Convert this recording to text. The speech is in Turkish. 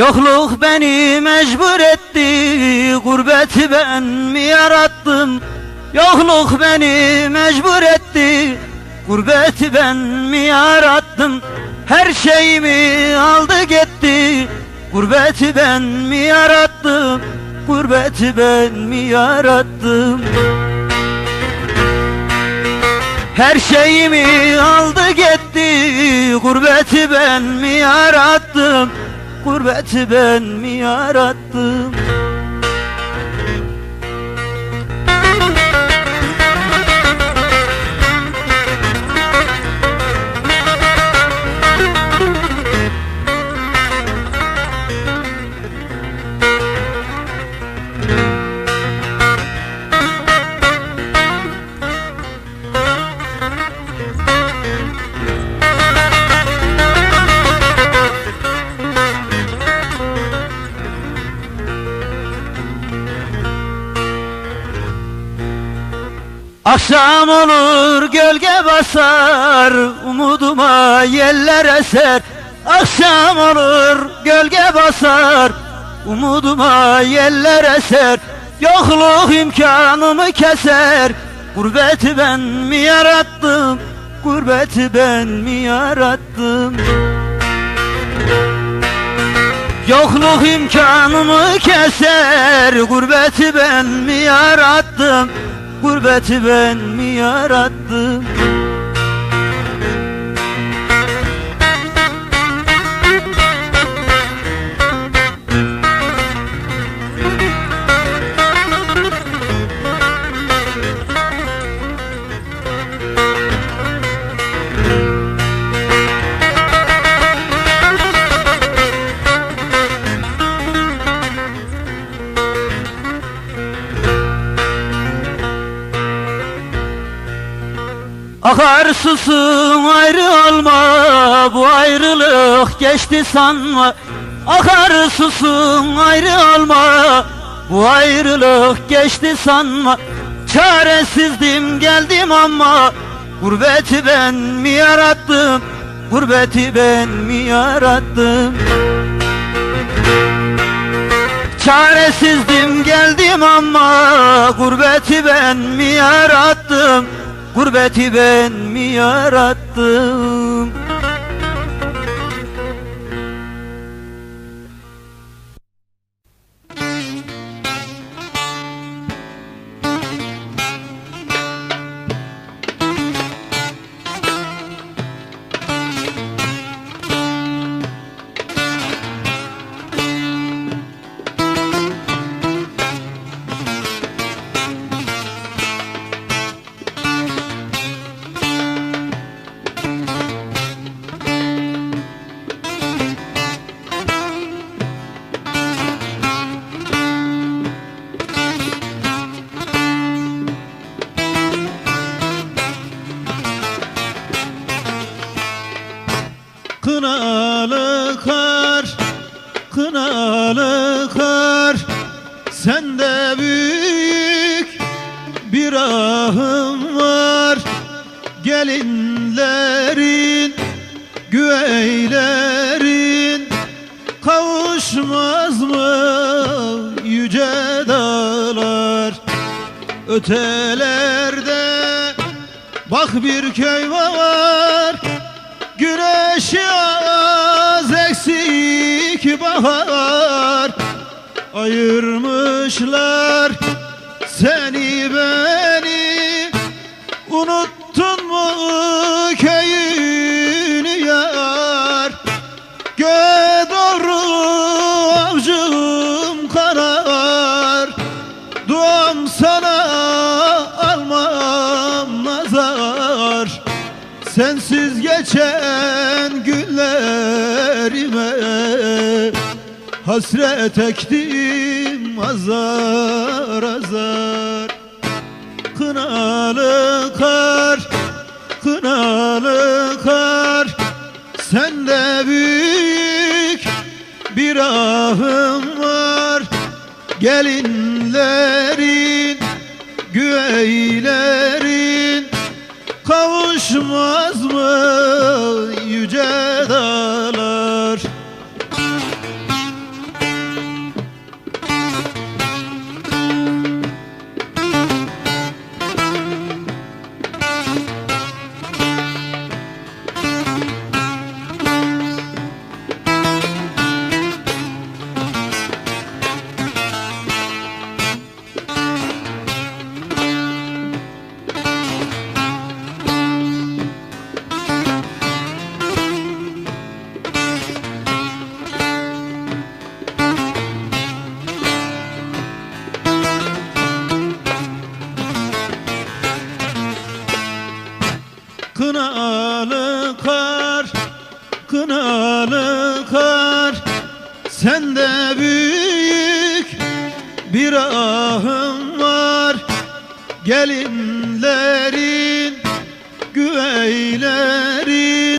Yokluk beni mecbur etti Gurbeti ben mi yarattım? Yokluk beni mecbur etti Gurbeti ben mi yarattım? Her şeyimi aldı gitti Gurbeti ben mi yarattım? Gurbeti ben mi yarattım? Her şeyimi aldı gitti Gurbeti ben mi yarattım Gurbeti ben mi yarattım Akşam olur gölge basar Umuduma yeller eser. Akşam olur gölge basar Umuduma yeller eser. Yokluk imkanımı keser Gurbeti ben mi yarattım? Gurbeti ben mi yarattım? Yokluk imkanımı keser Gurbeti ben mi yarattım Gurbeti ben mi yarattım Akar susun ayrı olma Bu ayrılık geçti sanma. Akar susun ayrı olma Bu ayrılık geçti sanma. Çaresizdim geldim ama Gurbeti ben mi yarattım? Gurbeti ben mi yarattım? Çaresizdim geldim ama Gurbeti ben mi yarattım Gurbeti ben mi yarattım kınalı kar Sende büyük bir ahım var. Gelinlerin, güveylerin Kavuşmaz mı yüce dağlar? Ötelerde bak bir köy var. Güneşi az eksik bahar Ayırmışlar seni beni. Unuttun mu köyünü yar? Göğe doğru avcum kanar Duam sana almam nazar. Sensiz geçen günlerime Hasret ektim azar azar. Kınalı kar, kınalı kar. Sende büyük bir ahım var. Gelinlerin, güveylerin. Kavuşmaz mı yüce dağlar Sende büyük bir ahım var. Gelinlerin güveyleri